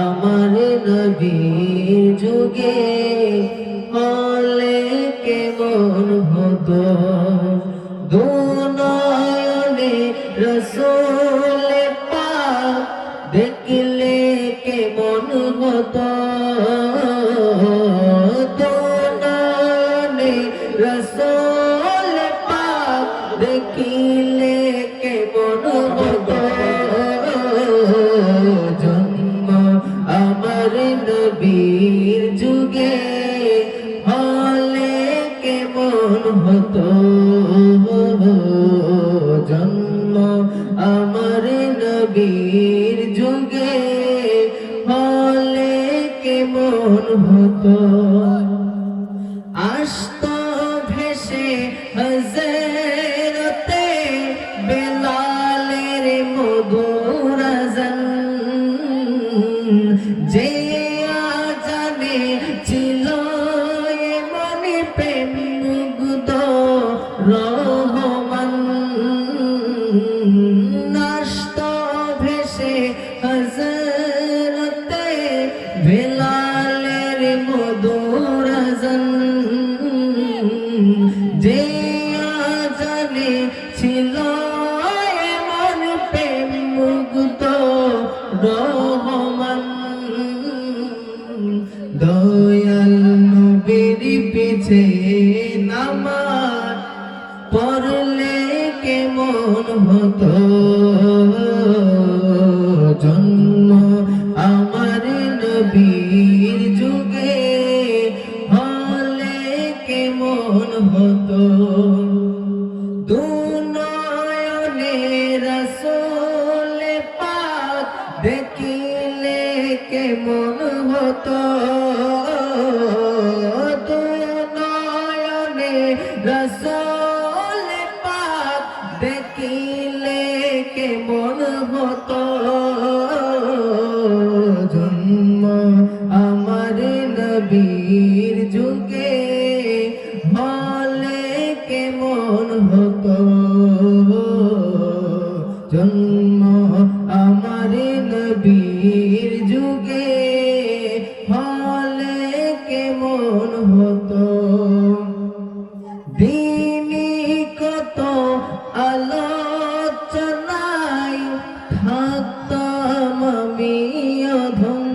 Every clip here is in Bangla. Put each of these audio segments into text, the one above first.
আমার নবীর যুগে হলে কেমন হতো? দুনয়নে রসুল পাক দেখলে কেমন হতো? দুনয়নে রসুল পাক দেখিলে কেমন হতো? নবীর যুগে হলে কেমন হতো? আসত ভেসে হজরতে দয়াল নবীর পিছে নামাজ পড়লে কেমন হতো? জন্ম আমার নবীর যুগে হলে কেমন হতো? দুনয়নে রসুল পাক দেখিলে কেমন হতো। দুনয়নে রসুল পাক দেখিলে কেমন হতো। জন্ম আমার নবীর যুগে হলে কেমন হতো। জন্ম আলোচনায় থাকতাম আমি অধম।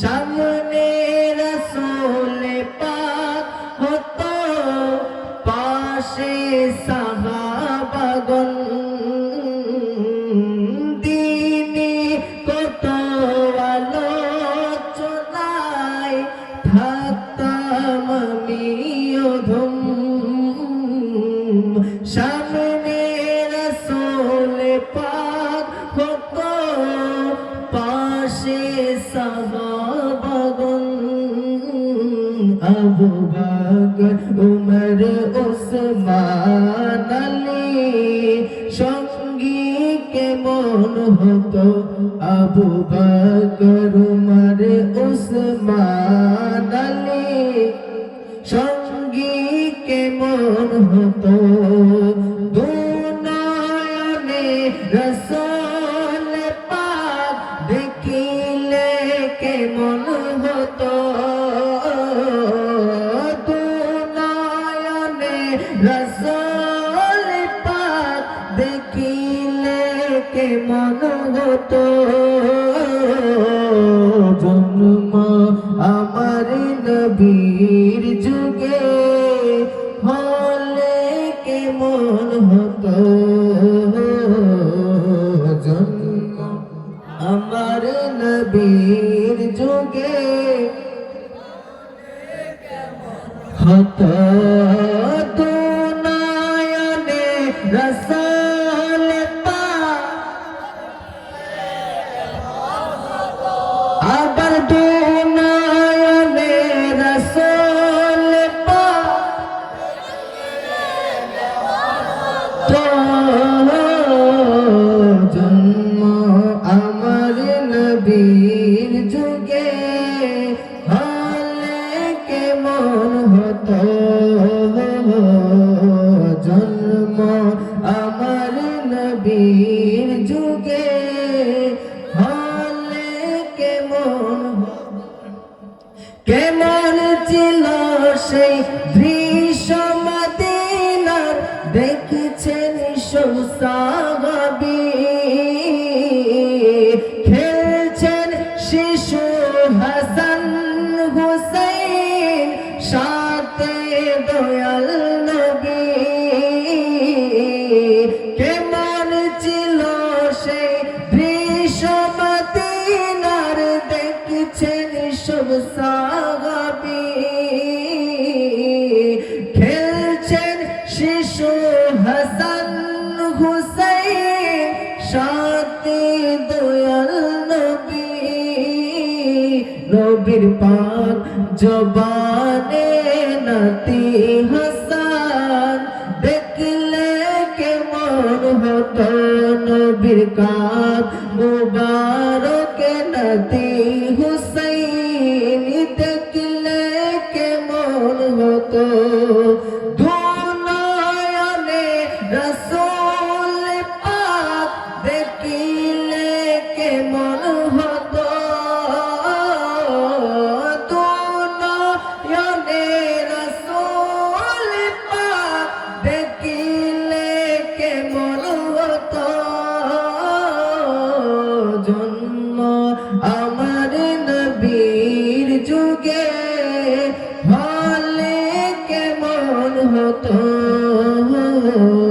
সামনে রসোলে পাক হতো পাশে সাহাবাগন আবু বকর উমর ওসমান আলী সঙ্গী কেমন হতো আবু বকর উমর ওসমান আলী সঙ্গী কেমন হতো দুনয়নে রসল পাক দেখিলে কেমন হতো হতো জন্ম আমার নবীর যুগে হলে কেমন আমার নবীর যুগে হতো। দুনয়নে রসল ছিল সেই দৃশ্যমাদিনার দেখেছেন সুসাগাবি খেলছেন শিশু হাসান হুসাইন, সাথে দয়াল নবী কেমন ছিল সেই দৃশ্যমাদিনার দেখেছেন সুসাগা নবীর পাক জবানে নাতি হাসান দেখলে কে মন হত নবীর কাক মুবারক নাতি হুসাইন দেখলে কে মন হত Oh.